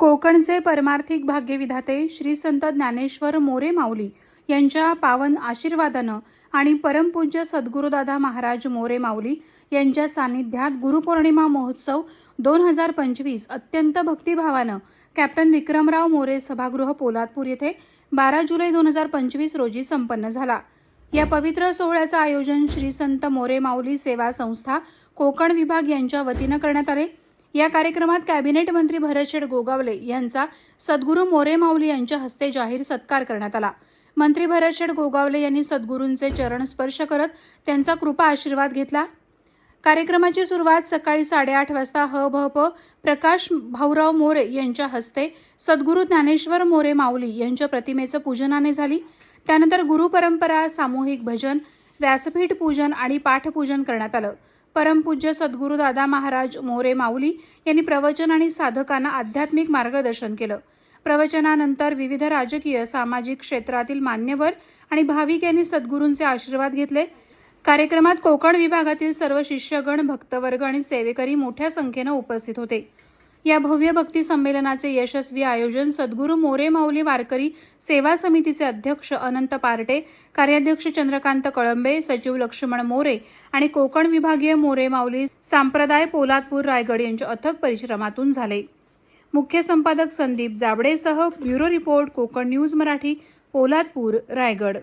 कोकणचे परमार्थिक भाग्यविधाते श्री संत ज्ञानेश्वर मोरे माऊली यांच्या पावन आशीर्वादानं आणि परमपूज्य सद्गुरुदादा महाराज मोरे माऊली यांच्या सान्निध्यात गुरुपौर्णिमा महोत्सव दोन हजार पंचवीस अत्यंत भक्तिभावानं कॅप्टन विक्रमराव मोरे सभागृह पोलादपूर येथे बारा जुलै दोन हजार पंचवीस रोजी संपन्न झाला. या पवित्र सोहळ्याचं आयोजन श्री संत मोरे माऊली सेवा संस्था कोकण विभाग यांच्या वतीनं करण्यात आले. या कार्यक्रमात कॅबिनेट मंत्री भरतशेठ गोगावले यांचा सद्गुरू मोरे माऊली यांच्या हस्ते जाहीर सत्कार करण्यात आला. मंत्री भरतशेठ गोगावले यांनी सद्गुरूंचे चरण स्पर्श करत त्यांचा कृपा आशीर्वाद घेतला. कार्यक्रमाची सुरुवात सकाळी साडेआठ वाजता ह भ प प्रकाश भाऊराव मोरे यांच्या हस्ते सद्गुरू ज्ञानेश्वर मोरे माऊली यांच्या प्रतिमेचं पूजनाने झाली. त्यानंतर गुरुपरंपरा सामूहिक भजन व्यासपीठ पूजन आणि पाठपूजन करण्यात आलं. परमपूज्य सद्गुरू दादा महाराज मोरे माऊली यांनी प्रवचन आणि साधकांना आध्यात्मिक मार्गदर्शन केलं. प्रवचनानंतर विविध राजकीय सामाजिक क्षेत्रातील मान्यवर आणि भाविक यांनी सद्गुरूंचे आशीर्वाद घेतले. कार्यक्रमात कोकण विभागातील सर्व शिष्यगण भक्तवर्ग आणि सेवेकरी मोठ्या संख्येनं उपस्थित होते. या भव्य भक्ती संमेलनाचे यशस्वी आयोजन सद्गुरू मोरे माऊली वारकरी सेवा समितीचे अध्यक्ष अनंत पार्टे कार्याध्यक्ष चंद्रकांत कळंबे सचिव लक्ष्मण मोरे आणि कोकण विभागीय मोरे माऊली सांप्रदाय पोलादपूर रायगड यांच्या अथक परिश्रमातून झाले. मुख्य संपादक Sandeep जाबडेसह bureau report Konkan news Marathi Poladpur Raigad.